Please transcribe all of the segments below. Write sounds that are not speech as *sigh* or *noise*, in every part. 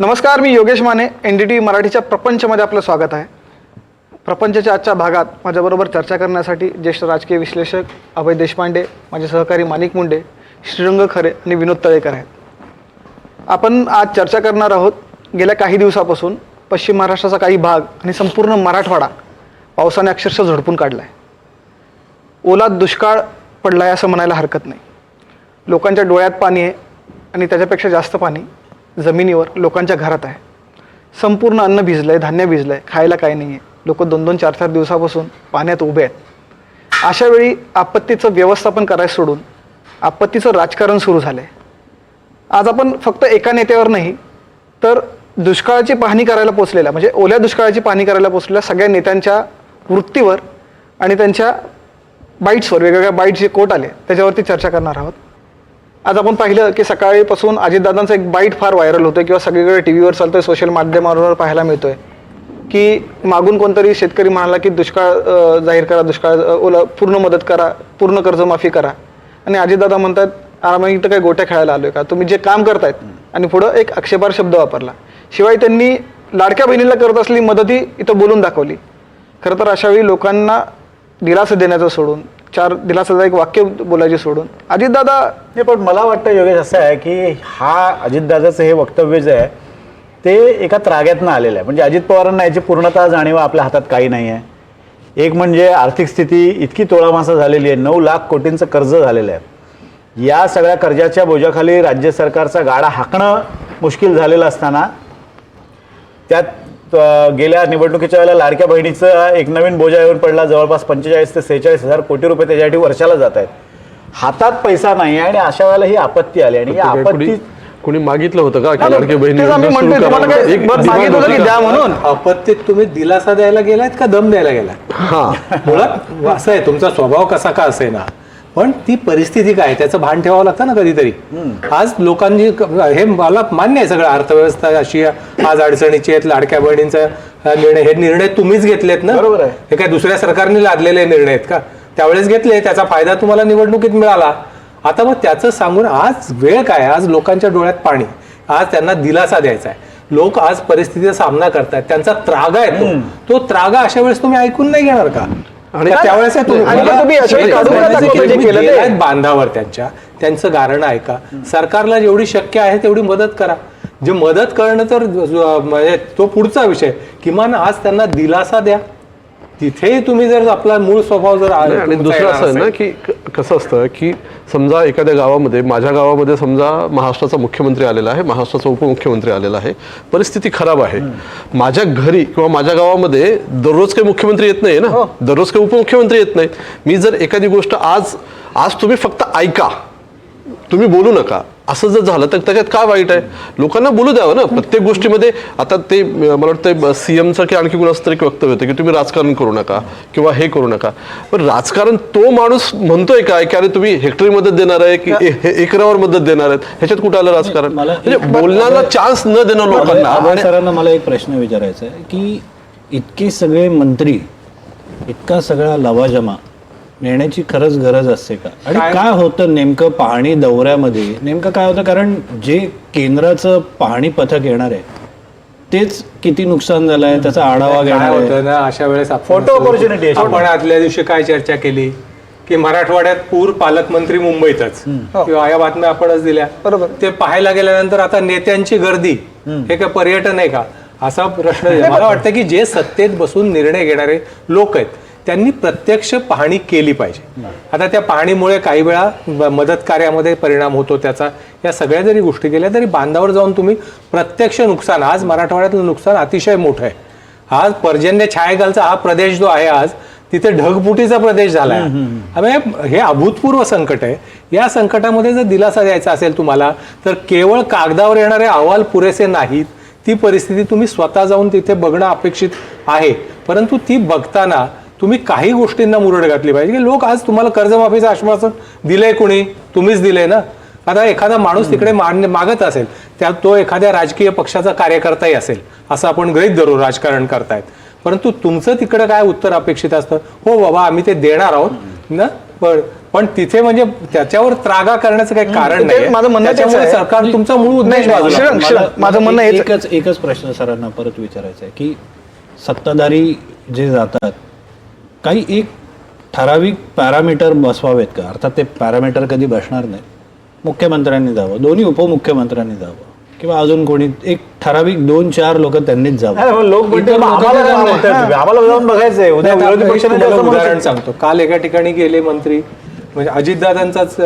नमस्कार मी Yogesh Mane N D T मराठीच्या प्रपंचमध्ये आपलं स्वागत आहे. प्रपंचच्या आजच्या भागात माझ्याबरोबर चर्चा करण्यासाठी ज्येष्ठ राजकीय विश्लेषक अभय देशपांडे माझे सहकारी माणिक मुंडे श्रीरंग खरे आणि विनोद तळेकर आहेत. आपण आज चर्चा करणार आहोत गेल्या काही दिवसापासून पश्चिम महाराष्ट्राचा काही भाग आणि संपूर्ण मराठवाडा पावसाने अक्षरशः झडपून काढला आहे ओला दुष्काळ पडला आहे असं म्हणायला हरकत नाही. लोकांच्या डोळ्यात पाणी आहे आणि त्याच्यापेक्षा जास्त पाणी जमिनीवर लोकांच्या घरात आहे. संपूर्ण अन्न भिजलं आहे धान्य भिजलं आहे खायला काही नाही आहे लोक दोन दोन चार चार दिवसापासून पाण्यात उभे आहेत. अशा वेळी आपत्तीचं व्यवस्थापन करायला सोडून आपत्तीचं राजकारण सुरू झालं आहे आज आपण फक्त एका नेत्यावर नाही तर दुष्काळाची पाहणी करायला पोचलेल्या म्हणजे ओल्या दुष्काळाची पाहणी करायला पोचलेल्या सगळ्या नेत्यांच्या वृत्तीवर आणि त्यांच्या बाईट्सवर वेगवेगळ्या बाईट्स जे कोट आले त्याच्यावरती चर्चा करणार आहोत. आज आपण पाहिलं की सकाळीपासून अजितदादांचं एक बाईट फार व्हायरल होतं किंवा सगळीकडे टी व्हीवर चालतोय सोशल माध्यमांवर पाहायला मिळतोय की मागून कोणतरी शेतकरी म्हणाला की दुष्काळ जाहीर करा दुष्काळ ओला पूर्ण मदत करा पूर्ण कर्जमाफी करा. आणि अजितदादा म्हणतात आम्ही इथं काही गोट्या खेळायला आलोय का? तुम्ही जे काम करतायत आणि पुढं एक आक्षेपार शब्द वापरला. शिवाय त्यांनी लाडक्या बहिणीला करत असलेली मदतही इथं बोलून दाखवली. खरं तर अशावेळी लोकांना दिलासा देण्याचं सोडून चार दिलासादायक वाक्य बोलायचे सोडून. अजितदादा नाही पण मला वाटतं योगेश असं आहे की हा अजितदादाचं हे वक्तव्य जे आहे ते एका त्राग्यातनं आलेलं आहे. म्हणजे अजित पवारांना याची पूर्णतः जाणीव आपल्या हातात काही नाही आहे. एक म्हणजे आर्थिक स्थिती इतकी तोळामासा झालेली आहे. नऊ लाख कोटींचं कर्ज झालेलं आहे. या सगळ्या कर्जाच्या बोजाखाली राज्य सरकारचा गाडा हाकणं मुश्किल झालेलं असताना त्यात गेल्या निवडणुकीच्या वेळेला लाडक्या बहिणीचं एक नवीन बोजा येऊन पडला. जवळपास पंचेचाळीस ते सेहेचाळीस हजार कोटी रुपये त्याच्यासाठी वर्षाला जात आहेत. हातात पैसा नाही आहे आणि अशा वेळेला ही आपत्ती आली आणि आपत्ती कोणी मागितलं होतं का? लाडके बहिणी? द्या म्हणून? आपत्तीत तुम्ही दिलासा द्यायला गेलात का दम द्यायला गेलात हा. मुळात असं आहे तुमचा स्वभाव कसा का असे ना पण ती परिस्थिती काय? त्याचं भान ठेवावं लागतं ना कधीतरी. आज लोकांनी हे मला मान्य आहे सगळं अर्थव्यवस्था अशी आज अडचणीची आहेत लाडक्या बहिणींचा निर्णय हे निर्णय तुम्हीच घेतलेत ना? बरोबर आहे. हे काय दुसऱ्या सरकारने लादलेले निर्णय आहेत का? त्यावेळेस घेतले त्याचा फायदा तुम्हाला निवडणुकीत मिळाला. आता मग त्याचं सांगून आज वेळ काय? आज लोकांच्या डोळ्यात पाणी. आज त्यांना दिलासा द्यायचा आहे. लोक आज परिस्थितीचा सामना करतायत. त्यांचा त्रागा आहे तो. तो त्रागा अशा वेळेस तुम्ही ऐकून नाही घेणार का? आणि- त्यावेळेस बांधावर त्यांच्या. त्यांचं गारण ऐका. सरकारला जेवढी शक्य आहे तेवढी मदत करा. जे मदत करणं तर म्हणजे तो पुढचा विषय. किमान आज त्यांना दिलासा द्या. तिथेही तुम्ही जर आपला मूळ स्वभाव जर आणि दुसरं असं आहे ना की क- कसं असतं की समजा एखाद्या गावामध्ये माझ्या गावामध्ये समजा महाराष्ट्राचा मुख्यमंत्री आलेला आहे महाराष्ट्राचा उपमुख्यमंत्री आलेला आहे परिस्थिती खराब आहे. माझ्या घरी किंवा माझ्या गावामध्ये दररोज काही मुख्यमंत्री येत नाही ना? दररोज काही उपमुख्यमंत्री येत नाहीत मी जर एखादी गोष्ट आज आज तुम्ही फक्त ऐका. तुम्ही बोलू नका. असं जर झालं तर त्याच्यात काय वाईट आहे? लोकांना बोलू द्यावं ना. प्रत्येक गोष्टीमध्ये आता ते मला वाटतं सीएमचं की आणखी कुणाचं तरी वक्तव्य होतं की तुम्ही राजकारण करू नका किंवा हे करू नका. पण राजकारण तो माणूस म्हणतोय काय की अरे तुम्ही हेक्टरी मदत देणार आहे की हे- एकरावर मदत देणार आहेत. ह्याच्यात कुठं आलं राजकारण? म्हणजे बोलण्याला चान्स न देणं लोकांना. सरांना मला एक प्रश्न विचारायचा आहे की इतके सगळे मंत्री इतका सगळा लवाजमा नेण्याची खरंच गरज असते का? आणि काय? होतं नेमकं पाहणी दौऱ्यामध्ये? नेमकं काय होतं? कारण जे केंद्राचं पाहणी पथक येणार आहे तेच किती नुकसान झालं आहे त्याचा आढावा काय घेणार आहे. होतं ना अशा वेळेस आपण Photo opportunity आहे आपण आदल्या दिवशी काय चर्चा केली? की मराठवाड्यात पूर पालकमंत्री मुंबईतच. किंवा या बातम्या आपणच दिल्या. बरोबर. ते पाहायला गेल्यानंतर आता नेत्यांची गर्दी हे काय पर्यटन आहे का? असा प्रश्न आहे. मला वाटतं की जे सत्तेत बसून निर्णय घेणारे लोक आहेत त्यांनी प्रत्यक्ष पाहणी केली पाहिजे. आता त्या पाहणीमुळे काही वेळा मदत कार्यामध्ये परिणाम होतो त्याचा. या सगळ्या जरी गोष्टी केल्या तरी बांधावर जाऊन तुम्ही प्रत्यक्ष नुकसान आज मराठवाड्यातलं नुकसान अतिशय मोठं आहे. आज पर्जन्य छायेखालचा हा प्रदेश जो आहे आज तिथे ढगफुटीचा प्रदेश झाला आहे. हे अभूतपूर्व संकट आहे. या संकटामध्ये जर दिलासा द्यायचा असेल तुम्हाला तर केवळ कागदावर येणारे अहवाल पुरेसे नाहीत. ती परिस्थिती तुम्ही स्वतः जाऊन तिथे बघणं अपेक्षित आहे. परंतु ती बघताना तुम्ही काही गोष्टींना मुरड घातली पाहिजे की लोक आज तुम्हाला कर्जमाफीचं आश्वासन दिलंय कोणी? तुम्हीच दिलंय ना? आता एखादा माणूस तिकडे मान्य मागत असेल त्या तो एखाद्या राजकीय पक्षाचा कार्यकर्ताही असेल असं आपण गृहीत धरू राजकारण करतायत. परंतु तुमचं तिकडे काय उत्तर अपेक्षित असतं? हो बाबा आम्ही ते देणार आहोत ना? पण पण तिथे म्हणजे त्याच्यावर त्रागा करण्याचं काही कारण नाही माझं म्हणणं. सरकार तुमचा मूळ उद्देश माझं म्हणणं एकच एकच प्रश्न सरांना परत विचारायचा आहे की सत्ताधारी जे जातात काही एक ठराविक पॅरामीटर बसवावेत का? अर्थात ते पॅरामीटर कधी बसणार नाही. मुख्यमंत्र्यांनी जावं. दोन्ही उपमुख्यमंत्र्यांनी जावं. किंवा अजून कोणी एक ठराविक दोन चार लोक त्यांनीच नाही, जावं लोक आम्हाला जाऊन बघायचंय. उद्या नाही, विरोधी पक्षाने उदाहरण. सांगतो. काल एका ठिकाणी गेले मंत्री म्हणजे अजितदादांचाच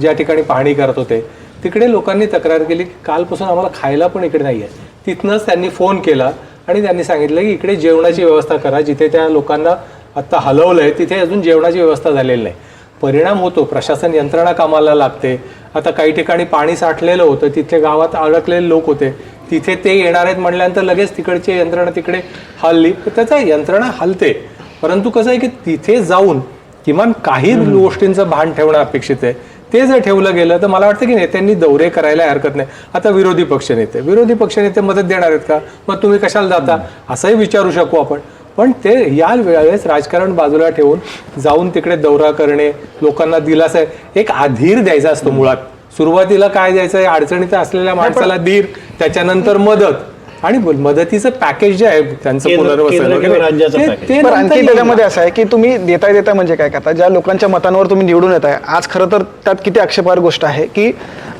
ज्या ठिकाणी पाहणी करत होते तिकडे लोकांनी तक्रार केली की कालपासून आम्हाला खायला पण इकडे नाहीये. तिथनंच त्यांनी फोन केला आणि त्यांनी सांगितलं की इकडे जेवणाची व्यवस्था करा जिथे त्या लोकांना आता हलवलंय तिथे अजून जेवणाची व्यवस्था झालेली नाही. परिणाम होतो प्रशासन यंत्रणा कामाला लागते. आता काही ठिकाणी पाणी साठलेलं होतं तिथे गावात अडकलेले लोक होते. तिथे ते येणार आहेत म्हटल्यानंतर लगेच तिकडची यंत्रणा तिकडे हलली. तर त्याचा यंत्रणा हलते. परंतु कसं आहे की तिथे जाऊन किमान काही गोष्टींचं भान ठेवणं अपेक्षित आहे. ते जर ठेवलं गेलं तर मला वाटतं की नेत्यांनी दौरे करायला हरकत नाही. आता विरोधी पक्षनेते विरोधी पक्षनेते मदत देणार आहेत का? मग तुम्ही कशाला जाता? असंही विचारू शकू आपण. पण ते या वेळेस राजकारण बाजूला ठेवून जाऊन तिकडे दौरा करणे लोकांना दिलासा आहे एक अधीर द्यायचा असतो मुळात. सुरुवातीला काय द्यायचं? आहे अडचणीत असलेल्या माणसाला धीर त्याच्यानंतर मदत. आणि मदतीचं पॅकेज जे आहे त्यांचं पुनर्वसन आणखी. त्याच्यामध्ये असं आहे की तुम्ही देता देता म्हणजे काय करता? ज्या लोकांच्या मतांवर तुम्ही निवडून येत आहे आज खरं तर त्यात किती आक्षेपार्ह गोष्ट आहे की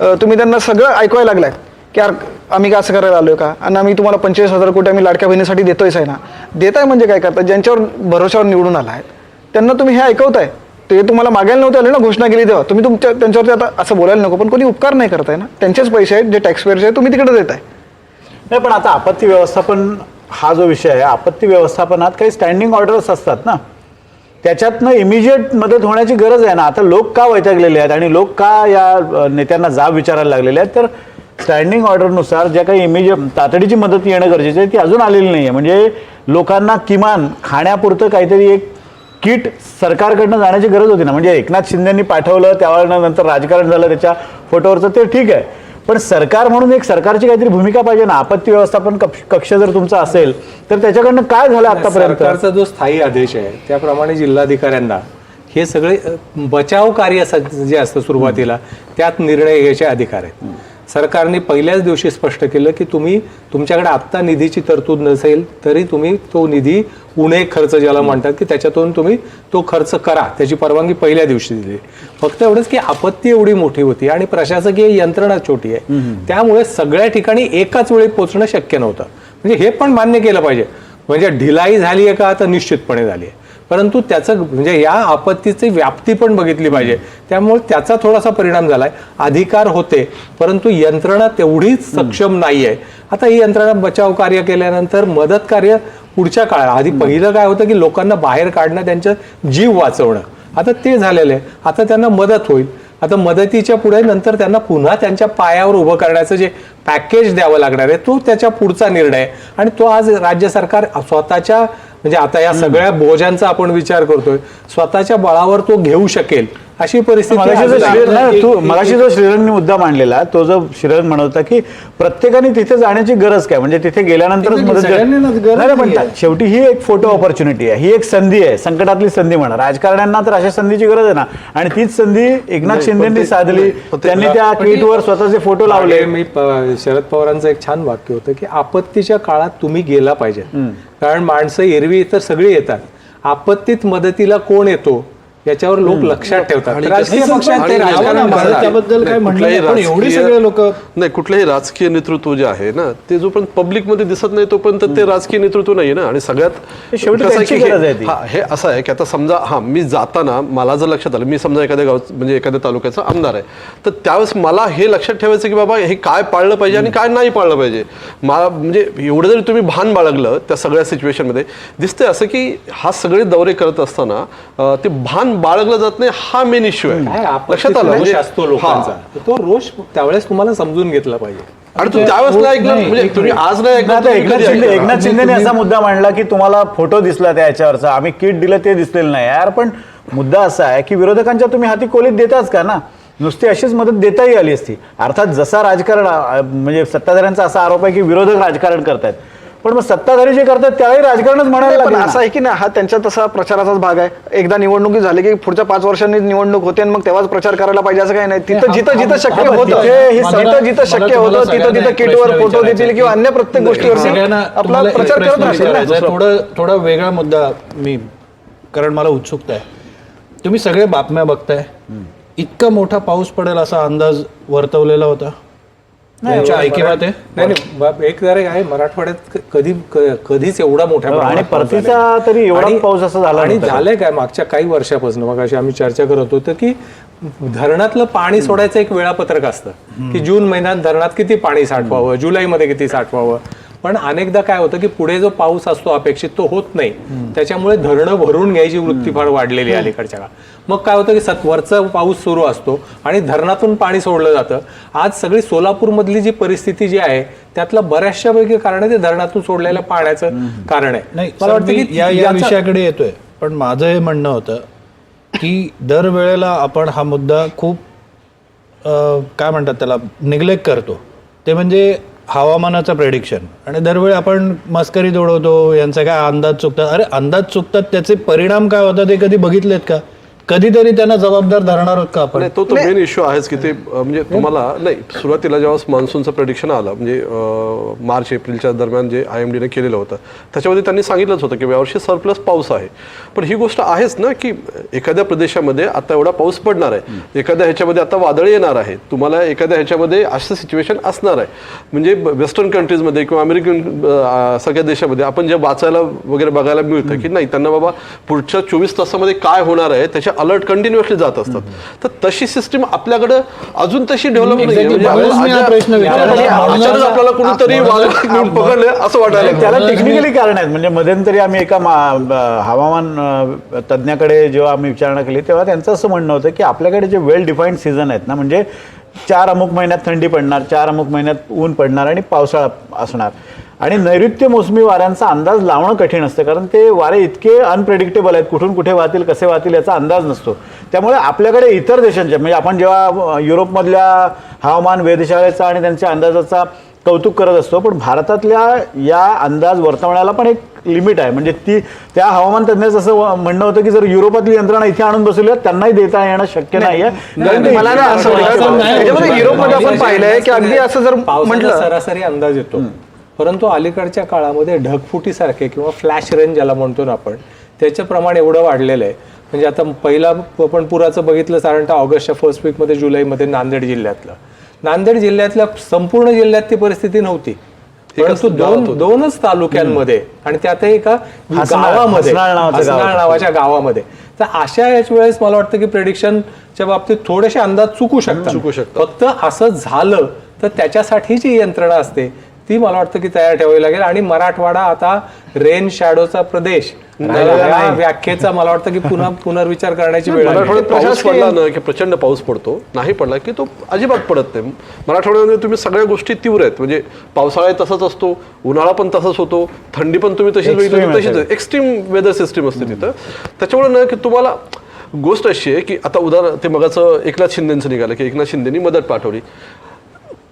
तुम्ही त्यांना सगळं ऐकवायला लागलाय. की यार आम्ही का असं करायला आलो का? आणि आम्ही तुम्हाला पंचवीस हजार कोटी आम्ही लाडक्या बहिणीसाठी देतोयच आहे ना? देताय म्हणजे काय करता? ज्यांच्यावर भरोशावर निवडून आला आहे त्यांना तुम्ही हे ऐकवताय. ते तुम्हाला मागायला नव्हते आले ना घोषणा केली तेव्हा. तुम्ही तुमच्या त्यांच्यावरती आता असं बोलायला नको पण कोणी उपकार नाही करताय ना? त्यांचेच पैसे आहेत जे टॅक्स पेअर्स आहेत तुम्ही तिकडे देताय. नाही पण आता आपत्ती व्यवस्थापन हा जो विषय आहे आपत्ती व्यवस्थापनात काही स्टँडिंग ऑर्डर्स असतात ना? त्याच्यातनं इमिजिएट मदत होण्याची गरज आहे ना? आता लोक का वैतागलेले आहेत? आणि लोक का या नेत्यांना जाब विचारायला लागलेले आहेत? तर स्टँडिंग ऑर्डरनुसार ज्या काही इमिजिएट तातडीची मदत येणं गरजेचं आहे ती अजून आलेली नाही आहे म्हणजे लोकांना किमान खाण्यापुरतं काहीतरी एक किट सरकारकडनं जाण्याची गरज होती ना. म्हणजे एकनाथ शिंदेंनी पाठवलं त्यावेळेला नंतर राजकारण झालं त्याच्या फोटोवरचं ते ठीक आहे. पण सरकार म्हणून एक सरकारची काहीतरी भूमिका पाहिजे ना. आपत्ती व्यवस्थापन कक्ष कक्ष जर तुमचा असेल तर त्याच्याकडनं काय झालं आतापर्यंत? सरकारचा जो स्थायी आदेश आहे त्याप्रमाणे जिल्हाधिकाऱ्यांना हे सगळे बचाव कार्य जे असतं सुरुवातीला त्यात निर्णय घ्यायचे अधिकार आहेत. सरकारने पहिल्याच दिवशी स्पष्ट केलं की तुम्ही तुमच्याकडे आत्ता निधीची तरतूद नसेल तरी तुम्ही तो निधी उणे खर्च ज्याला म्हणतात की त्याच्यातून तुम्ही तो खर्च करा. त्याची परवानगी पहिल्या दिवशी दिली. फक्त एवढंच की आपत्ती एवढी मोठी होती आणि प्रशासकीय यंत्रणा छोटी आहे. त्यामुळे सगळ्या ठिकाणी एकाच वेळी पोहोचणं शक्य नव्हतं. म्हणजे हे पण मान्य केलं पाहिजे. म्हणजे ढिलाई झाली आहे का? तर निश्चितपणे झाली आहे परंतु त्याचं म्हणजे या आपत्तीची व्याप्ती पण बघितली पाहिजे. त्यामुळे त्याचा थोडासा परिणाम झालाय. अधिकार होते परंतु यंत्रणा तेवढीच सक्षम नाही आहे आता ही यंत्रणा बचाव कार्य केल्यानंतर मदत कार्य पुढच्या काळात आधी पहिलं काय होतं की लोकांना बाहेर काढणं त्यांचं जीव वाचवणं. आता ते झालेलं आहे आता त्यांना मदत होईल. आता मदतीच्या पुढे नंतर त्यांना पुन्हा त्यांच्या पायावर उभं करण्याचं जे पॅकेज द्यावं लागणार आहे तो त्याच्या पुढचा निर्णय आहे. आणि तो आज राज्य सरकार स्वतःच्या म्हणजे आता या सगळ्या बोजांचा आपण विचार करतोय. स्वतःच्या बळावर तो घेऊ शकेल. अशी परिस्थिती मगाशी जो आज श्रीरंग आहे. नाही, तू मगाशी जो श्रीरंगनी मुद्दा मांडलेला तो जो श्रीरंग म्हणत होता की प्रत्येकाने तिथे जाण्याची गरज काय? म्हणजे तिथे गेल्यानंतरच मदत सगळ्यांनाच गरज नाही, नाही, पण नाहीये. शेवटी ही एक फोटो ऑपॉर्च्युनिटी आहे. ही एक संधी आहे. संकटातली संधी म्हणा. राजकारण्यांना तर अशा संधीची गरज आहे ना. आणि तीच संधी एकनाथ शिंदेनी साधली. पण ते- त्यांनी त्या ट्विटवर स्वतःचे फोटो लावले. मागे मी प- शरद पवारांचं एक छान वाक्य होतं की आपत्तीच्या काळात तुम्ही गेला पाहिजे. कारण माणसं एरवी तर सगळी येतात. आपत्तीत मदतीला कोण येतो? याच्यावर लोक लक्षात ठेवतात. राजकीय पक्षात ते राजकारण करतात. त्याबद्दल काय नाही, म्हणलं कुठल्याही नाही, पण एवढी राजकीय- सगळे लोक नाही कुठलंही राजकीय नेतृत्व जे आहे ना ते जोपर्यंत पब्लिकमध्ये दिसत नाही तोपर्यंत ते राजकीय नेतृत्व नाही ना. आणि सगळ्यात ते शेवटी कसं आहे त्यांची की हे- गरज आहे ती. हा, हे असं आहे की आता समजा हा मी जाताना मला जर लक्षात आलं मी समजा एखाद्या गाव म्हणजे एखाद्या तालुक्याचा आमदार आहे तर त्यावेळेस मला हे लक्षात ठेवायचं की बाबा हे काय पाळलं पाहिजे आणि काय नाही पाळलं पाहिजे. मला म्हणजे एवढं जरी तुम्ही भान बाळगलं त्या सगळ्या सिच्युएशनमध्ये दिसतंय असं की हा सगळे दौरे करत असताना अं, ते भान बाळगलं जात नाही हा मेन इश्यू आहे. लक्षात आलं? रोष म्हणजे असतो लोकांचा. तो रोष त्यावेळेस तुम्हाला समजून घेतला पाहिजे. आणि तू त्यावेळेस ऐकलं? म्हणजे एक तुम्ही आज नाही ऐकलं? एकनाथ शिंदेने असा मुद्दा मांडला की तुम्हाला फोटो दिसला त्या याच्यावरचा. आम्ही किट दिलं ते दिसलेलं नाही यार. पण मुद्दा असा आहे की विरोधकांच्या तुम्ही हाती कोलीत देताच का ना? नुसती अशीच मदत देताही आली असती. अर्थात जसा राजकारण म्हणजे सत्ताधाऱ्यांचा असा आरोप आहे की विरोधक राजकारण करतायत. पण मग सत्ताधारी जे करतात त्यालाही राजकारणच म्हणायला पण लागेल असं ना. आहे की नाही हा त्यांच्या तसा प्रचाराचाच भाग आहे एकदा निवडणुकी झाली की पुढच्या पाच वर्षांनी निवडणूक होते आणि मग तेव्हाच प्रचार करायला पाहिजे असं काही नाही तिथं जिथं जिथं शक्य होतं तिथे हे जिथं जिथं शक्य होतं तिथं तिथं किटवर फोटो देतील किंवा. अन्य प्रत्येक सगळ्यांना आपला प्रचार करत राहतील ना. आहे. थोडं थोडा वेगळा मुद्दा मी कारण मला उत्सुकता आहे तुम्ही सगळे बातम्या बघताय इतका मोठा पाऊस पडेल असा अंदाज वर्तवलेला होता तुमच्या ऐकिवात आहे? नाही नाही एक जरा आहे मराठवाड्यात क- कधी क- कधीच एवढा मोठ्या आणि प्रमाणात पाऊस परतीचा. तरी एवढा आणि- पाऊस असा झाला आणि नव्हता. झालंय काय? मागच्या काही वर्षापासून मग अशी आम्ही चर्चा करत होतो की धरणातलं पाणी सोडायचं एक वेळापत्रक असतं. की जून महिन्यात धरणात किती पाणी साठवावं जुलैमध्ये किती साठवावं? पण अनेकदा काय होतं की पुढे जो पाऊस असतो अपेक्षित तो होत नाही. त्याच्यामुळे धरणं भरून घ्यायची वृत्ती फार वाढलेली आहे अलीकडच्या काळात. मग काय होतं की सत वरचा पाऊस सुरू असतो आणि धरणातून पाणी सोडलं जातं. आज सगळी सोलापूरमधली जी परिस्थिती जी आहे त्यातलं बऱ्याचशा पैकी कारण आहे ते धरणातून सोडलेल्या पाण्याचं कारण आहे. नाही मला वाटतं की या या विषयाकडे येतोय. पण माझं हे म्हणणं होतं की दरवेळेला आपण हा मुद्दा खूप काय म्हणतात त्याला निग्लेक्ट करतो. ते म्हणजे हवामानाचं प्रेडिक्शन आणि दरवेळी आपण मस्करी जोडवतो यांचा काय अंदाज चुकतात अरे अंदाज चुकतात त्याचे परिणाम काय होतात ते कधी बघितलेत का? कधीतरी त्यांना जबाबदार धरणार आहोत का आपण? नाही तो तो मेन इश्यू आहेच की ते अं, म्हणजे तुम्हाला नाही सुरुवातीला जेव्हा मान्सूनचं प्रेडिक्शन आलं म्हणजे अं, मार्च एप्रिलच्या दरम्यान जे आय एम डीने केलेलं होतं त्याच्यामध्ये त्यांनी सांगितलंच होतं की यावर्षी सरप्लस पाऊस आहे. पण ही गोष्ट आहेच ना की एखाद्या प्रदेशामध्ये आता एवढा पाऊस पडणार आहे. एखाद्या ह्याच्यामध्ये आता वादळ येणार आहे. तुम्हाला एखाद्या ह्याच्यामध्ये असं सिच्युएशन असणार आहे. म्हणजे वेस्टर्न कंट्रीजमध्ये किंवा अमेरिकन अं, सगळ्या देशामध्ये आपण जे वाचायला वगैरे बघायला मिळतं की नाही त्यांना बाबा पुढच्या चोवीस तासामध्ये काय होणार आहे त्याच्या अलर्ट कंटिन्युअसली जात असतात तर तशी सिस्टीम आपल्याकडे अजून तशी डेव्हलप नाही Exactly. म्हणूनच मी प्रश्न विचारला. अचानक आपल्याला कुणीतरी वादळ घेऊन पकडले असं वाटायला त्याला. टेक्निकली कारण आहेत म्हणजे मध्यंतरी आम्ही एका हवामान तज्ज्ञाकडे जेव्हा आम्ही विचारणा केली तेव्हा त्यांचं असं म्हणणं होतं की आपल्याकडे जे वेल डिफाईन्ड सीझन आहेत ना म्हणजे चार अमुक महिन्यात थंडी पडणार चार अमुक महिन्यात ऊन पडणार आणि पावसाळा असणार आणि नैऋत्य मोसमी वाऱ्यांचा अंदाज लावणं कठीण असतं कारण ते वारे इतके अनप्रेडिक्टेबल आहेत कुठून कुठे वाहतील कसे वाहतील याचा अंदाज नसतो. त्यामुळे आपल्याकडे इतर देशांच्या म्हणजे आपण जेव्हा युरोपमधल्या हवामान वेधशाळेचा आणि त्यांच्या अंदाजाचा कौतुक करत असतो पण भारतातल्या या अंदाज वर्तवण्याला पण एक लिमिट आहे. म्हणजे ती त्या हवामान तज्ञाचं असं म्हणणं होतं की जर युरोपातली यंत्रणा इथे आणून बसवली त्यांनाही देता येणं शक्य नाही. मला नाही. असं युरोपमध्ये आपण पाहिलंय की अगदी असं जर म्हटलं सरासरी अंदाज येतो. परंतु अलीकडच्या काळामध्ये ढगफुटीसारखे किंवा फ्लॅश रेंज ज्याला म्हणतो ना आपण त्याचं प्रमाण एवढं वाढलेलं आहे. म्हणजे आता पहिला आपण पुराचं बघितलं साधारणतः ऑगस्टच्या फर्स्ट वीकमध्ये जुलैमध्ये नांदेड जिल्ह्यातलं. नांदेड जिल्ह्यातल्या संपूर्ण जिल्ह्यात ती परिस्थिती नव्हती. परंतु दोन दोनच तालुक्यांमध्ये आणि त्यातही एका गावामध्ये. नावाच्या गावामध्ये. तर अशा याच वेळेस मला वाटतं की प्रेडिक्शनच्या बाबतीत थोडेसे अंदाज चुकू शकतात. चुकू शकतात. फक्त असं झालं तर त्याच्यासाठी जी यंत्रणा असते. ती मला वाटतं की तयार ठेवावी लागेल. आणि मराठवाडा आता रेन शॅडोचा प्रदेश. या व्याख्येचा मला वाटतं की पुन्हा पुनर्विचार करण्याची वेळ पाऊस पडला ना? की प्रचंड पाऊस पडतो? नाही पडला की तो अजिबात पडत नाही. मराठवाड्यामध्ये तुम्ही सगळ्या गोष्टी तीव्र आहेत. म्हणजे पावसाळा तसाच असतो उन्हाळा पण तसाच होतो थंडी पण तुम्ही तशीच तशीच एक्स्ट्रीम वेदर सिस्टीम असते तिथं. त्याच्यामुळे ना की तुम्हाला गोष्ट अशी आहे की आता उदाहरण ते मगाचं एकनाथ शिंदेचं निघालं की एकनाथ शिंदेनी मदत पाठवली.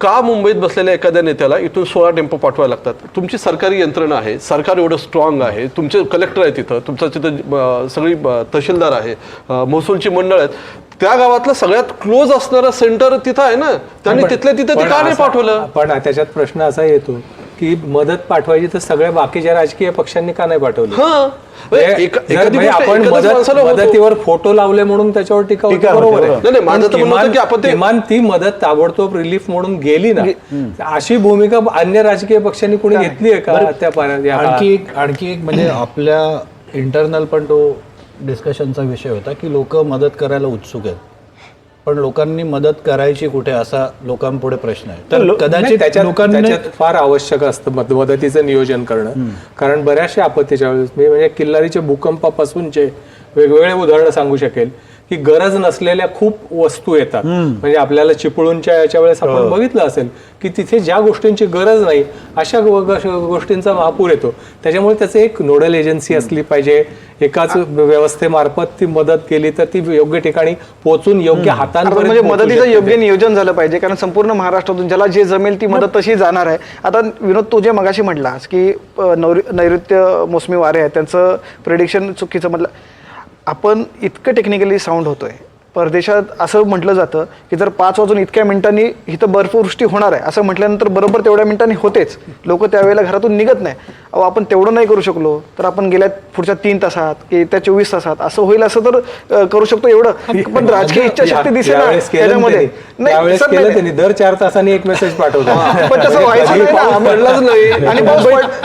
का मुंबईत बसलेल्या एखाद्या नेत्याला इथून सोळा टेम्पो पाठवावे लागतात? तुमची सरकारी यंत्रणा आहे सरकार एवढं स्ट्रॉंग आहे तुमचे कलेक्टर आहे तिथं तुमचं तिथं सगळी तहसीलदार आहे महसूलची मंडळ आहेत. त्या गावातलं सगळ्यात क्लोज असणारं सेंटर तिथं आहे ना? त्यांनी तिथल्या तिथं ते पण का नाही पाठवलं. पण त्याच्यात प्रश्न असा येतो की मदत पाठवायची तर सगळ्या बाकीच्या राजकीय पक्षांनी का नाही पाठवली? आपण. मदतीवर फोटो लावले म्हणून त्याच्यावर टीका बरोबर किमान- की आपण ते- मदत ताबडतोब रिलीफ म्हणून गेली ना अशी भूमिका अन्य राजकीय पक्षांनी कोणी घेतली आहे का त्या? आणखी एक आणखी एक म्हणजे आपल्या इंटरनल पण तो डिस्कशनचा विषय होता की लोक मदत करायला उत्सुक आहेत. पण लोकांनी मदत करायची कुठे असा लोकांपुढे प्रश्न आहे. तर कदाचित त्याच्यात फार आवश्यक असतं मद- मदतीचं नियोजन करणं. कारण बऱ्याचशा आपत्तीच्या वेळेस मी म्हणजे किल्लारीच्या भूकंपापासूनचे वेगवेगळे उदाहरणं सांगू शकेल. की गरज नसलेल्या खूप वस्तू येतात. म्हणजे आपल्याला चिपळूणच्या याच्या वेळेस आपण बघितलं असेल की तिथे ज्या गोष्टींची गरज नाही अशा गोष्टींचा महापूर येतो. त्याच्यामुळे त्याचे एक नोडल एजन्सी असली पाहिजे. एकाच व्यवस्थेमार्फत ती मदत केली तर ती योग्य ठिकाणी पोहोचून योग्य हातांपर्यंत म्हणजे मदतीचं. योग्य नियोजन झालं पाहिजे कारण संपूर्ण महाराष्ट्रातून ज्याला जे जमेल ती मदत तशी जाणार आहे. आता विनोद तू जे मगाशी म्हटलास की नैऋत्य मोसमी वारे आहेत त्यांचं प्रेडिक्शन चुकीचं म्हटलं. आपण इतकं टेक्निकली साऊंड होतोय. परदेशात असं म्हटलं जातं की जर पाच वाजून इतक्या मिनिटांनी इथं बर्फवृष्टी होणार आहे असं म्हटल्यानंतर बरोबर तेवढ्या मिनिटांनी होतेच. लोक त्यावेळेला घरातून निघत नाही. अहो आपण तेवढं नाही करू शकलो तर आपण गेल्या पुढच्या तीन तासात की त्या चोवीस तासात असं होईल असं तर करू शकतो एवढं. पण राजकीय इच्छाशक्ती दिसे ना यावेळेस केलं त्याच्यामध्ये नाही, दर चार तासांनी एक मेसेज पाठवतो पण तसं व्हायचं नाही आणि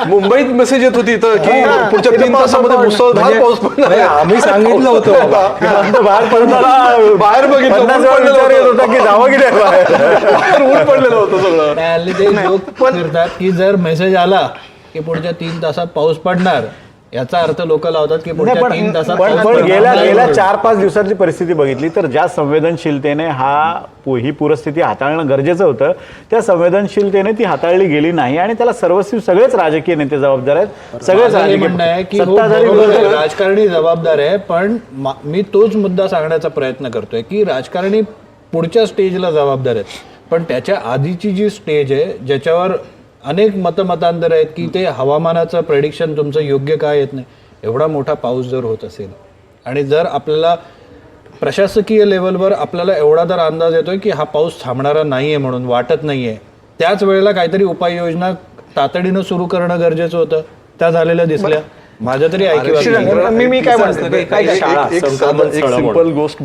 मुंबईत मेसेज येत होती इथं की. पुढच्या तीन तासामध्ये पडणार. मुसळधार पाऊस पडणार. आम्ही सांगितलं होतं. बाहेर पडताना बाहेर बघितलं, पन्नास ऊन वेळा पडलेलं विचार येत होतं. होता की जावं की नाही बाहेर? बाहेर ऊन पडलेलं होतं सगळं नाही, हल्ली ते करतात की जर मेसेज आला की पुढच्या तीन तासात पाऊस पडणार याचा अर्थ लोक लावतात की पुढच्या पण तीन तासात पण- पाऊस पण पडणार गेल्या नाही. गेल्या चार पाच दिवसाची परिस्थिती बघितली तर ज्या संवेदनशीलतेने हा पु- ही पूरस्थिती हाताळणं गरजेचं होतं त्या संवेदनशीलतेने ती हाताळली गेली नाही आणि त्याला सर्वस्वी सगळेच राजकीय नेते जबाबदार आहेत सगळेच माझं हे म्हणणं आहे राजकीय की हो, सत्ताधारी बरोबर आहे, विरोधक- राजकारणी जबाबदार आहे पण मा- मी तोच मुद्दा सांगण्याचा प्रयत्न करतोय की राजकारणी पुढच्या स्टेजला जबाबदार आहेत पण त्याच्या आधीची जी स्टेज आहे ज्याच्यावर अनेक मतमतांतर आहेत की ते हवामानाचं प्रेडिक्शन तुमचं योग्य काय येत नाही. एवढा मोठा पाऊस जर होत असेल आणि जर आपल्याला प्रशासकीय लेवलवर आपल्याला एवढा तर अंदाज येतोय की हा पाऊस थांबणारा नाही आहे म्हणून वाटत नाही आहे त्याच वेळेला काहीतरी उपाययोजना तातडीनं सुरू करणं गरजेचं होतं. त्या झालेल्या दिसल्या. माझ्या तरी. मी मी काय म्हणतो? की काही शाळा? सिंपल. गोष्ट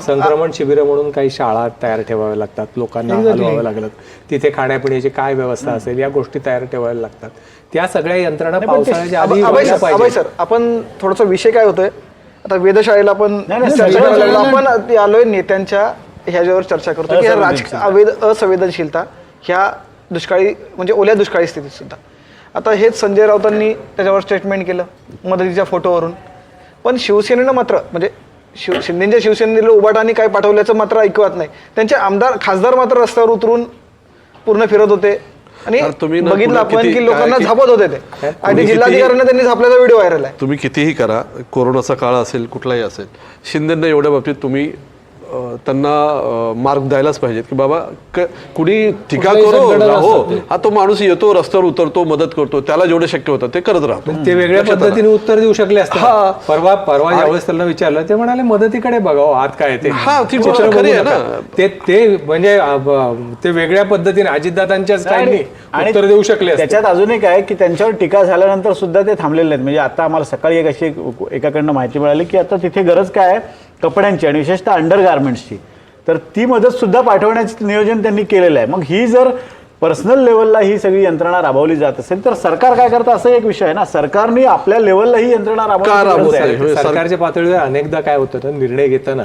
संक्रमण शिबिरं म्हणून काही शाळा तयार ठेवाव्या लागतात. लोकांना हलवावं लागलं. तिथे खाण्यापिण्याची काय व्यवस्था असेल या गोष्टी तयार ठेवायला लागतात. त्या सगळ्या यंत्रणा पावसाळ्याच्या आधी सर आपण थोडासा विषय काय होतोय? आता वेधशाळेला आपण. आपण आलोय नेत्यांच्या ह्याच्यावर चर्चा करतो की राज असंवेदनशीलता ह्या दुष्काळी म्हणजे ओल्या दुष्काळी स्थितीत सुद्धा. आता हेच संजय राऊतांनी त्याच्यावर स्टेटमेंट केलं मदतीच्या फोटोवरून पण शिवसेनेनं मात्र म्हणजे शिव शिंदेच्या शिवसेनेला उबाटाने काय पाठवल्याचं मात्र ऐकवत नाही. त्यांचे आमदार खासदार मात्र रस्त्यावर उतरून पूर्ण फिरत होते. आणि तुम्ही बघितलं आपण की लोकांना झापत होते ते. आणि जिल्हाधिकाऱ्यांना त्यांनी झापल्याचा व्हिडिओ व्हायरल आहे. तुम्ही कितीही करा कोरोनाचा काळ असेल कुठलाही असेल शिंदेंना एवढ्या बाबतीत तुम्ही त्यांना मार्क द्यायलाच पाहिजेत की बाबा कुणी टीका करो हो असतात ते. हा तो माणूस येतो रस्त्यावर उतरतो मदत करतो त्याला जेवढे शक्य होतं ते करत राहतो ते वेगळ्या? पद्धतीने उत्तर देऊ शकले असते हा. परवा परवा ज्यावेळेस त्यांना विचारलं ते म्हणाले मदतीकडे बघावं आत काय ते हा, ती गोष्ट खरी आहे. ना. ते ते म्हणजे ते वेगळ्या पद्धतीने अजितदादांच्या स्टाईलने आणि उत्तर देऊ शकले असते त्याच्यात अजून एक आहे की त्यांच्यावर टीका झाल्यानंतर सुद्धा ते थांबलेले नाहीत म्हणजे आता आम्हाला सकाळी एक अशी एक- एकाकडनं माहिती मिळाली की आता तिथे गरज काय आहे कपड्यांची आणि विशेषतः अंडर गार्मेंट्सची तर ती मदत सुद्धा पाठवण्याचं नियोजन त्यांनी केलेलं आहे. मग ही जर पर्सनल लेवलला ही सगळी यंत्रणा राबवली जात असेल तर सरकार काय करतं? असं एक विषय आहे ना. सरकारने आपल्या लेवलला ही यंत्रणा सर- सरकारच्या पातळीवर अनेकदा काय होतं निर्णय घेताना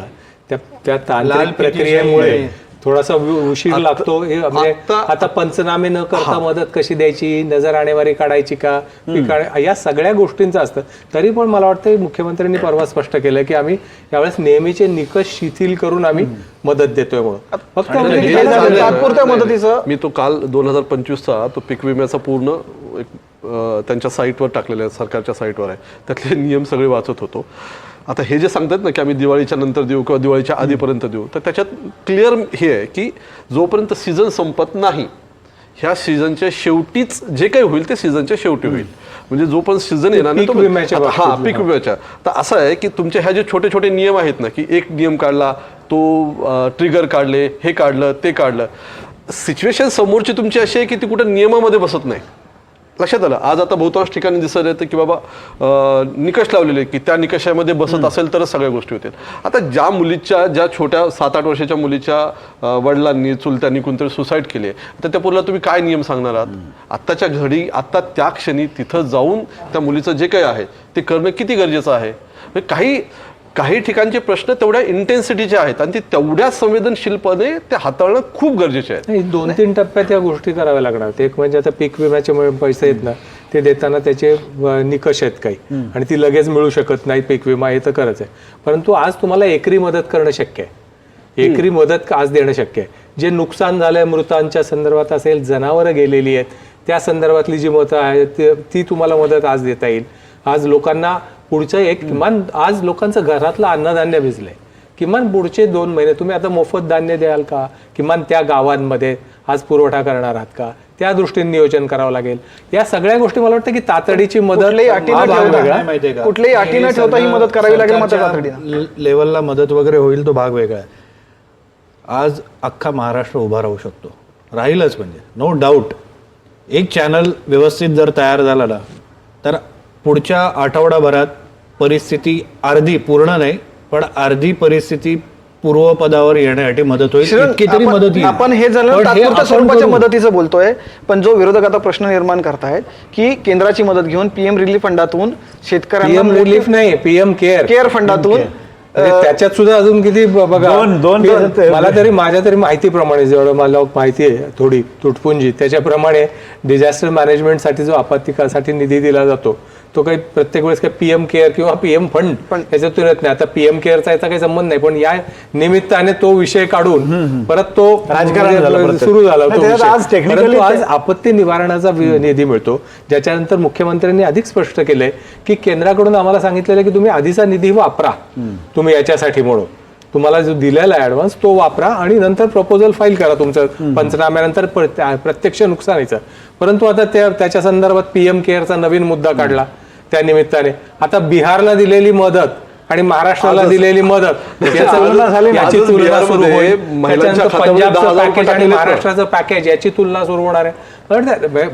त्या तांत्रिक प्रक्रियेमुळे. थोडासा उशीर लागतो. हे म्हणजे आता- पंचनामे न करता मदत कशी द्यायची? नजर आणेवारी काढायची का? या सगळ्या गोष्टींचं असतं. तरी पण मला वाटतं मुख्यमंत्र्यांनी परवा स्पष्ट केलं की आम्ही यावेळेस नेहमीचे निकष शिथिल करून आम्ही मदत देतोय म्हणून. फक्त हे मदतीचं-. मी तो काल दोन हजार पंचवीसचा तो पीक विम्याचा पूर्ण एक, त्यांच्या साईटवर टाकलेला आहे सरकारच्या साईटवर आहे. त्यातले नियम सगळे वाचत होतो. आता हे जे सांगतात ना की आम्ही दिवाळीच्या नंतर देऊ किंवा दिवाळीच्या आधीपर्यंत देऊ तर त्याच्यात क्लिअर हे आहे की जोपर्यंत सीझन संपत नाही ह्या सीझनच्या शेवटीच जे काही होईल ते सीझनच्या शेवटी होईल. म्हणजे जो पण सीझन येणार नाही तो- हा. पीक विम्याच्या. तर असं आहे की तुमचे ह्या जे छोटे छोटे नियम आहेत ना की एक नियम काढला तो ट्रिगर काढले हे काढलं ते काढलं. सिच्युएशन समोरची तुमची अशी आहे की ती कुठं नियमामध्ये बसत नाही. लक्षात आलं. आज आता बहुतांश ठिकाणी दिसत येतं की बाबा निकष लावलेले की त्या निकषामध्ये बसत असेल तरच सगळ्या गोष्टी होतील. आता ज्या मुलीच्या ज्या छोट्या सात आठ वर्षाच्या मुलीच्या वडिलांनी चुलत्यांनी कोणतरी सुसाईड केली तर त्या पुरला तुम्ही काय नियम सांगणार आहात? आत्ताच्या घडी आत्ता त्या क्षणी तिथं जाऊन त्या मुलीचं जे काही आहे ते करणं किती गरजेचं आहे? म्हणजे काही काही ठिकाणचे प्रश्न तेवढ्या इंटेन्सिटीचे आहेत आणि ते तेवढ्या संवेदनशीलपणे ते हाताळणं खूप गरजेचे नाही दोन तीन टप्प्यात या गोष्टी कराव्या लागणार. एक म्हणजे आता पीक विम्याचे मुळे पैसे आहेत ना ते देताना त्याचे निकष आहेत काही. आणि ती लगेच मिळू शकत नाही पीक विमा हे तर खरंच आहे. परंतु आज तुम्हाला एकरी मदत करणं शक्य आहे. एकरी मदत आज देणं शक्य आहे. जे नुकसान झालंय मृतांच्या संदर्भात असेल जनावरं गेलेली आहेत त्या संदर्भातली जी मतं आहेत ते- ती तुम्हाला मदत आज देता येईल. आज लोकांना पुढचं एक किमान आज लोकांचं घरातलं अन्नधान्य भिजलंय. किमान पुढचे दोन महिने तुम्ही आता मोफत धान्य द्याल का? किमान त्या गावांमध्ये आज पुरवठा करणार आहात का? त्या दृष्टीने नियोजन करावं लागेल. या सगळ्या गोष्टी मला वाटतं की तातडीची मदत कुठल्याही अटी न ठेवता- हे ही मदत करावी लागेल लेवलला मदत वगैरे होईल तो भाग वेगळा आहे. आज अख्खा महाराष्ट्र उभा राहू शकतो. राहीलच म्हणजे. नो डाऊट एक चॅनल व्यवस्थित जर तयार झाला ना तर पुढच्या आठवडाभरात परिस्थिती अर्धी पूर्ण नाही पण अर्धी परिस्थिती पूर्वपदावर येण्यासाठी मदत होईल श्रीरंग, इतकी तरी आपण- मदत येईल. आपण हे झालं तात्पुरत्या स्वरूपाच्या. मदतीचं बोलतोय पण जो विरोधक आता प्रश्न निर्माण करतायत की केंद्राची मदत घेऊन पीएम रिलीफ फंडातून शेतकऱ्यांना पीएम रिलीफ नाही पीएम केअर. केअर फंडातून म्हणजे त्याच्यात सुद्धा अजून किती बघा दोन- दोन मला तरी माझ्या तरी माहितीप्रमाणे जेवढं मला माहिती आहे थोडी तुटपुंजी त्याच्याप्रमाणे डिझास्टर मॅनेजमेंटसाठी जो आपत्तिकासाठी निधी दिला जातो तो काही प्रत्येक वेळेस काही पीएम केअर किंवा पीएम फंड याच्यातून येत नाही. आता पीएम केअरचा याचा काही संबंध नाही पण या निमित्ताने तो विषय काढून परत तो राजकारण म्हणजे. सुरू झाला. आज आपत्ती निवारणाचा निधी मिळतो. ज्याच्यानंतर मुख्यमंत्र्यांनी अधिक स्पष्ट केलंय की केंद्राकडून आम्हाला सांगितलेलं आहे की तुम्ही आधीचा निधी वापरा. तुम्ही याच्यासाठी म्हणून. तुम्हाला जो दिलेला आहे ऍडव्हान्स तो वापरा आणि नंतर प्रपोजल फाईल करा तुमचं पंचनाम्यानंतर प्र- त्या- प्रत्यक्ष नुकसानीचं. परंतु आता त्या त्याच्या संदर्भात पीएम केअरचा नवीन मुद्दा काढला. त्या निमित्ताने आता बिहारला दिलेली मदत आणि महाराष्ट्राला दिलेली मदत *laughs* याचं- तुलना झाली ना. याची आजच तुलना बिहारमध्ये सुरू होईल. महिलांच्या त्याच्यानंतर खात्यामध्ये पंजाबचं 10,000 पॅकेज आणि. महाराष्ट्राचं पॅकेज याची तुलना सुरू होणार आहे.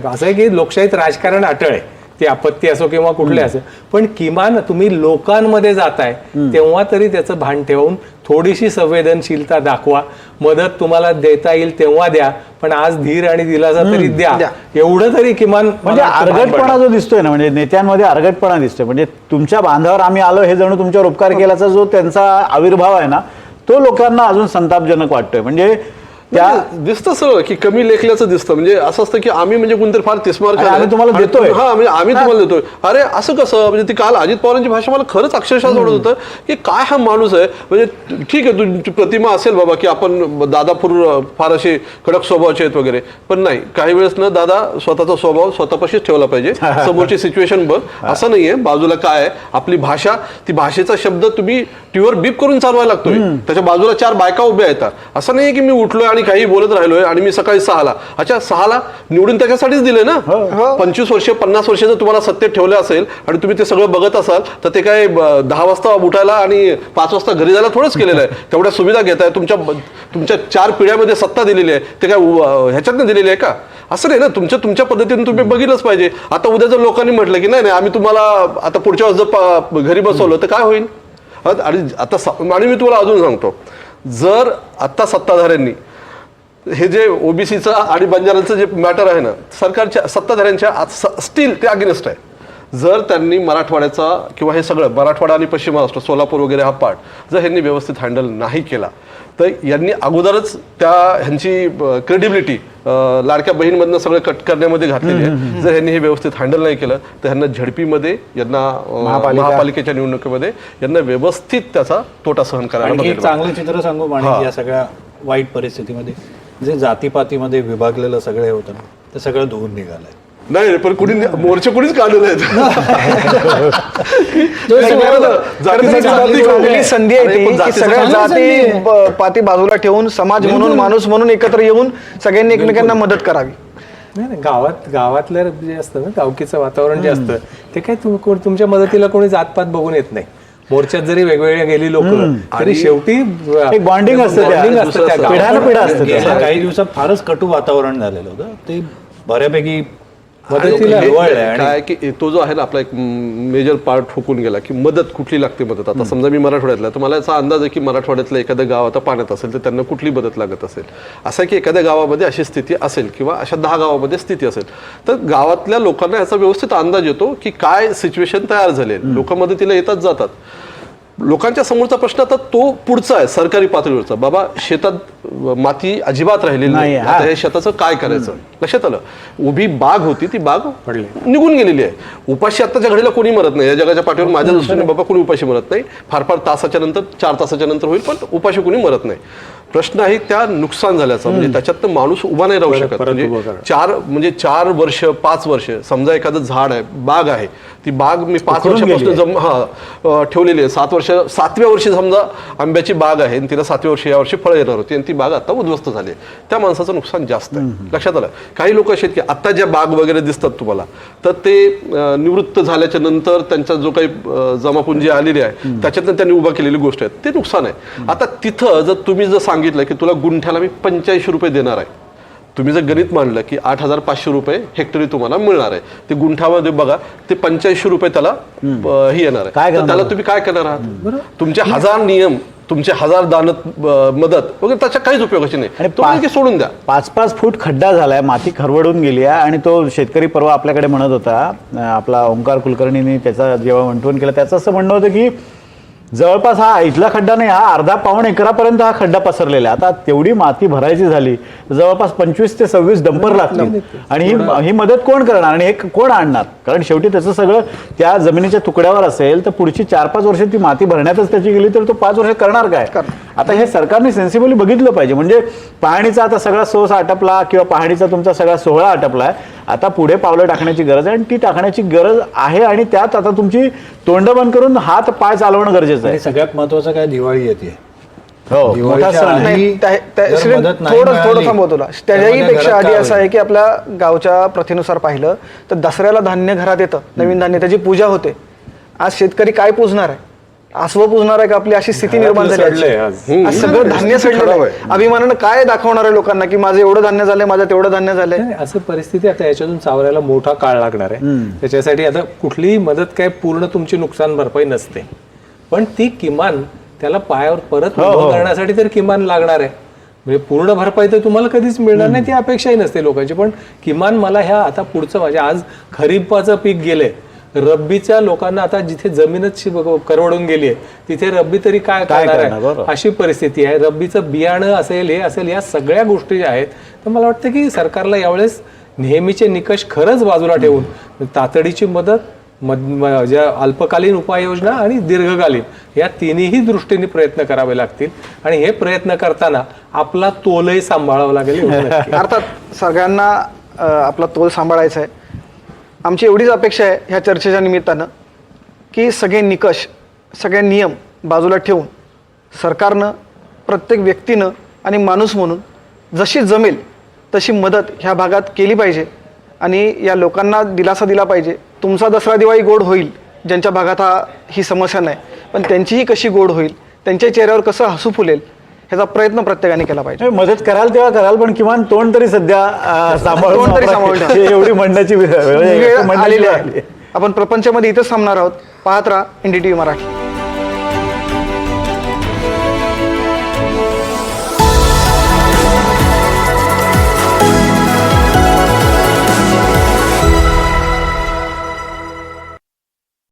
असं आहे की लोकशाहीत राजकारण अटळ आहे. ती आपत्ती असो किंवा कुठले असो पण किमान तुम्ही लोकांमध्ये जाताय तेव्हा तरी त्याचं भान ठेवून थोडीशी संवेदनशीलता दाखवा मदत तुम्हाला देता येईल तेव्हा द्या पण आज धीर आणि दिलासा तरी द्या. एवढं तरी किमान म्हणजे अर्गटपणा. जो दिसतोय ना म्हणजे नेत्यांमध्ये अर्गटपणा दिसतोय म्हणजे तुमच्या बांधावर आम्ही आलो हे जणू तुमच्यावर उपकार केल्याचा जो त्यांचा आविर्भाव आहे ना तो लोकांना अजून संतापजनक वाटतोय म्हणजे त्या त्या दिसतं सगळं की कमी लेखल्याचं दिसतं. म्हणजे असं असतं की आम्ही म्हणजे कोणतरी फार तिस्मार अरे आम्ही तुम्हाला देतोय. हा म्हणजे आम्ही तुम्हाला देतोय. अरे असं कसं? म्हणजे ती काल अजित पवारांची भाषा मला खरंच अक्षरशः सोडत होतं की काय हा माणूस आहे? म्हणजे ठीक आहे तुमची प्रतिमा असेल बाबा की आपण दादापूर फार असे कडक स्वभावाचे आहेत वगैरे. पण नाही काही वेळेस ना दादा स्वतःचा स्वभाव स्वतःपाशीच ठेवला पाहिजे. *laughs* समोरची सिच्युएशन बघ. असं नाहीये. बाजूला काय आहे? आपली भाषा ती भाषेचा शब्द तुम्ही टीव्हीवर बीप करून चालवायला लागतोय. त्याच्या बाजूला चार बायका उभ्या येतात. असं नाही की मी उठलोय आणि काही बोलत राहिलोय आणि मी सकाळी सहाला. अच्छा सहाला निवडून त्याच्यासाठीच दिले ना? पंचवीस वर्ष पन्नास वर्ष जर तुम्हाला सत्तेत ठेवलं असेल आणि तुम्ही ते सगळं बघत असाल तर ते काय दहा वाजता उठायला आणि पाच वाजता घरी जायला थोडंच केलेलं आहे. *laughs* तेवढ्या सुविधा घेत आहे. तुमच्या तुमच्या चार पिढ्यामध्ये सत्ता दिलेली आहे. ते काय ह्याच्यातनं दिलेली आहे का? असं नाही ना? तुमच्या तुमच्या पद्धतीने तुम्ही बघितलंच पाहिजे. आता उद्या जर लोकांनी म्हटलं की नाही नाही आम्ही तुम्हाला आता पुढच्या वेळेस जर घरी बसवलं तर काय होईल? आणि आता आणि मी तुम्हाला अजून सांगतो. जर आत्ता सत्ताधाऱ्यांनी हे जे ओबीसीचं आणि बंजारांचं जे मॅटर आहे ना सरकारच्या सत्ताधाऱ्यांच्या स्टील ते अगेन्स्ट आहे. जर त्यांनी मराठवाड्याचा किंवा हे सगळं मराठवाडा आणि पश्चिम महाराष्ट्र सोलापूर वगैरे हा पार्ट जर ह्यांनी व्यवस्थित हँडल नाही केला तर यांनी अगोदरच त्या ह्यांची क्रेडिबिलिटी लाडक्या बहीणमधनं सगळं कट करण्यामध्ये घातलेली आहे. जर ह्यांनी हे व्यवस्थित हँडल नाही केलं तर ह्यांना झडपीमध्ये यांना. महापालिकेच्या निवडणुकीमध्ये यांना व्यवस्थित त्याचा तोटा सहन करायला चांगलं चित्र सांगू या सगळ्या वाईट परिस्थितीमध्ये. जे जातीपातीमध्ये विभागलेलं सगळे होतं ना ते सगळं धुवून निघालंय. नाही पण कुणी मोर्चे कुणीच काढले *laughs* नाहीत संधी आहे ती सगळ्या जाती- पाती बाजूला ठेवून समाज म्हणून माणूस म्हणून एकत्र येऊन सगळ्यांनी एकमेकांना मदत करावी. नाही गावात गावातलं जे असतं ना गावकीचं वातावरण जे असतं ते काय तुमच्या मदतीला कोणी जातपात बघून येत नाही. मोर्चात जरी वेगवेगळ्या गेली लोक तरी शेवटी एक bonding असतं पिढ्या काही दिवसात फारच कटू वातावरण झालेलं होतं. ते बऱ्यापैकी मदतीला काय की तो जो आहे ना आपला एक मेजर पार्ट ठोकून गेला की मदत कुठली लागते मदत? आता समजा मी मराठवाड्यातला तर मला याचा अंदाज आहे की मराठवाड्यातलं एखादं गाव आता पाण्यात असेल तर त्यांना कुठली मदत लागत असेल? असं की एखाद्या गावामध्ये अशी स्थिती असेल किंवा अशा दहा गावामध्ये स्थिती असेल तर गावातल्या लोकांना याचा व्यवस्थित अंदाज येतो की काय सिच्युएशन तयार झाले लोक मदतीला येतात जातात. लोकांच्या समोरचा प्रश्न आता तो पुढचा आहे सरकारी पातळीवरचा. बाबा शेतात माती अजिबात राहिलेली नाही नाही, हा. आता हे शेताचं काय करायचं? लक्षात आलं? उभी बाग होती ती बाग पडली. निघून गेलेली आहे. उपाशी आत्ताच्या घडीला कोणी मरत नाही. या जगाच्या पाठीवर माझ्या दृष्टीने बाबा कोणी उपाशी मरत नाही. फार फार तासाच्या नंतर चार तासाच्या नंतर होईल पण उपाशी कोणी मरत नाही. प्रश्न आहे त्या नुकसान झाल्याचा. म्हणजे त्याच्यात तर माणूस उभा नाही राहू शकत. म्हणजे. चार म्हणजे चार वर्ष पाच वर्ष समजा एखादं झाड आहे बाग आहे ती बाग मी पाच वर्षापासून जम हा ठेवलेली आहे. सात वर्ष सातव्या वर्षी समजा आंब्याची बाग आहे आणि तिला सातव्या वर्षी या वर्षी फळं येणार होती आणि ती बाग आता उद्ध्वस्त झाली आहे. त्या माणसाचं नुकसान जास्त आहे. लक्षात आलं? काही लोक असे आहेत की आता ज्या बाग वगैरे दिसतात तुम्हाला तर ते निवृत्त झाल्याच्यानंतर त्यांचा जो काही जमापुंजी आलेली आहे त्याच्यातनं त्यांनी उभा केलेली गोष्ट आहे. ते नुकसान आहे. आता तिथं जर तुम्ही जर सांगितलं की तुला गुंठ्याला मी पंच्याऐंशी रुपये देणार आहे. तुम्ही जर गणित मांडलं की आठ हजार पाचशे रुपये हेक्टरी तुम्हाला मिळणार आहे. ते गुंठामध्ये बघा ते पंच्याऐंशी रुपये त्याला ही येणार आहे. तर त्याला तुम्ही काय करणार आहात? तुमचे हजार नियम तुमचे हजार दानत मदत वगैरे त्याच्या काहीच उपयोगाची नाही. तो सोडून द्या. पाच पाच फूट खड्डा झालाय माती खरवडून गेली आहे आणि तो शेतकरी परवा आपल्याकडे म्हणत होता आपला ओंकार कुलकर्णींनी त्याचा जेव्हा वंटवण केलं त्याचं असं म्हणणं होतं की जवळपास हा इथला खड्डा नाही हा अर्धा पाऊण एकरापर्यंत हा खड्डा पसरलेला आहे. आता तेवढी माती भरायची झाली जवळपास पंचवीस ते सव्वीस डंपर लागतील. आणि ही ही मदत कोण करणार आणि हे कोण आणणार? कारण शेवटी त्याचं सगळं त्या जमिनीच्या तुकड्यावर असेल तर पुढची चार पाच वर्ष ती माती भरण्यातच त्याची गेली तर तो पाच वर्ष करणार काय? आता हे सरकारने सेन्सिबली बघितलं पाहिजे. म्हणजे पाहणीचा आता सगळा सोस आटपला किंवा पाहणीचा तुमचा सगळा सोहळा आटपलाय आता पुढे पावलं टाकण्याची गरज आहे आणि ती टाकण्याची गरज आहे आणि त्यात आता तुमची तोंड बंद करून हात पाय चालवणं गरजेचं आहे. सगळ्यात महत्वाचं काय? दिवाळी येते. हो. मोठा दिवाळीच्या सण आहे. आधी नाही त्या- त्या- जर श्री- मदत नाही थोडं थोडं मिळाली, थांबव तुला तर त्याच्याही पेक्षा घरात आधी काय असं आहे की आपल्या गावच्या प्रथेनुसार पाहिलं तर दसऱ्याला धान्य घरात येतं नवीन धान्य त्याची पूजा होते. आज शेतकरी काय पूजणार आहे? आसव पूजणार आहे का आपली अशी स्थिती निर्माण झाली आहे. आज. सगळं धान्य सडलेलं आहे. अभिमानानं काय दाखवणार आहे लोकांना की माझं एवढं धान्य झालंय माझं तेवढं धान्य झालंय? नाही, असं परिस्थिती आता याच्यातून सावरायला मोठा काळ लागणार आहे. त्याच्यासाठी आता कुठलीही मदत काय पूर्ण तुमची नुकसान भरपाई नसते. पण ती किमान त्याला पायावर परत उभं करण्यासाठी तर किमान लागणार आहे. म्हणजे पूर्ण भरपाई तर तुम्हाला कधीच मिळणार नाही ती अपेक्षाही नसते लोकांची. पण किमान मला ह्या आता पुढचं म्हणजे आज खरीपाचं पीक गेलंय. रब्बीच्या लोकांना आता जिथे जमीनच करवडून गेली आहे तिथे रब्बी तरी काय काय करणार आहे. अशी परिस्थिती आहे. रब्बीचं बियाणं असेल हे असेल या सगळ्या गोष्टी ज्या आहेत तर मला वाटतं की सरकारला यावेळेस नेहमीचे निकष खरंच बाजूला ठेवून तातडीची मदत ज्या अल्पकालीन उपाययोजना आणि दीर्घकालीन या तिन्ही दृष्टीने प्रयत्न करावे लागतील. आणि हे प्रयत्न करताना आपला तोलही सांभाळावा लागेल. *laughs* अर्थात सगळ्यांना आपला तोल सांभाळायचा आहे. आमची एवढीच अपेक्षा आहे ह्या चर्चेच्या निमित्तानं की सगळे निकष सगळे नियम बाजूला ठेवून सरकारनं प्रत्येक व्यक्तीनं आणि माणूस म्हणून जशी जमेल तशी मदत ह्या भागात केली पाहिजे आणि या लोकांना दिलासा दिला पाहिजे. तुमचा दसरा दिवाळी गोड होईल ज्यांच्या भागात हा ही समस्या नाही. पण त्यांचीही कशी गोड होईल त्यांच्या चेहऱ्यावर कसं हसू फुलेल ह्याचा प्रयत्न प्रत्येकाने केला पाहिजे. मदत कराल तेव्हा कराल पण किमान तोंड तरी सध्या सांभाळून तरी. सांभाळून *laughs* एवढी म्हणण्याची आलेली आहे. *laughs* आपण प्रपंचमध्ये इथंच थांबणार आहोत. पाहत राहा एनडीटीव्ही मराठी.